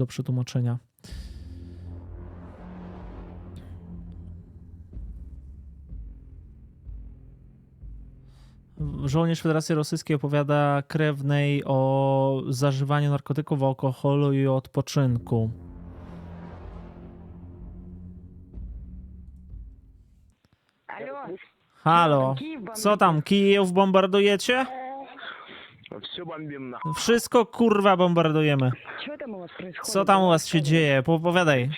do przetłumaczenia. Żołnierz Federacji Rosyjskiej opowiada krewnej o zażywaniu narkotyków, alkoholu i odpoczynku. Halo. Halo. Co tam, Kijów bombardujecie? Wszystko kurwa bombardujemy. Co tam u was się dzieje? Opowiadaj.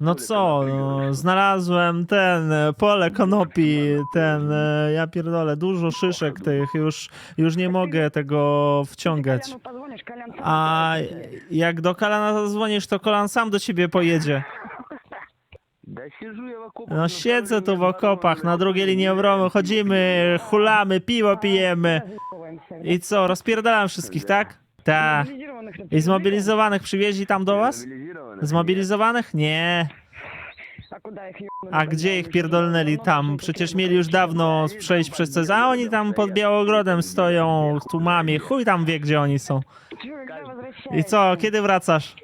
No co, no, znalazłem ten e, pole konopi, ten, e, ja pierdolę, dużo szyszek tych, już, już nie mogę tego wciągać. A jak do Kalana zadzwonisz, to Kolan sam do ciebie pojedzie. No siedzę tu w okopach, no na drugiej linii obrony, chodzimy, hulamy, piwo pijemy. I co, rozpierdalam wszystkich, tak? Tak. Мобилизированных I например, zmobilizowanych przywieźli tam do was? Мобилизированных? Zmobilizowanych? Nie. А куда их ёбнули A тогда? gdzie ich Вы pierdolnęli что, tam? давно Przecież всё mieli już dawno przejść przez CZ, a oni tam pod Białogrodem stoją, tłumami, chuj tam wie, gdzie oni są. Чё, когда I возвращаешься? co, kiedy wracasz?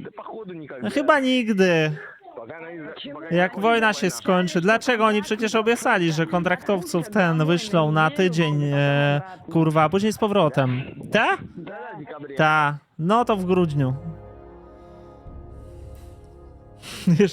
Да походу никогда. No chyba nigdy. Jak wojna się skończy? Dlaczego oni przecież obiecali, że kontraktowców ten wyślą na tydzień, e, kurwa, a później z powrotem? Ta? Ta. No to w grudniu. Jeszcze.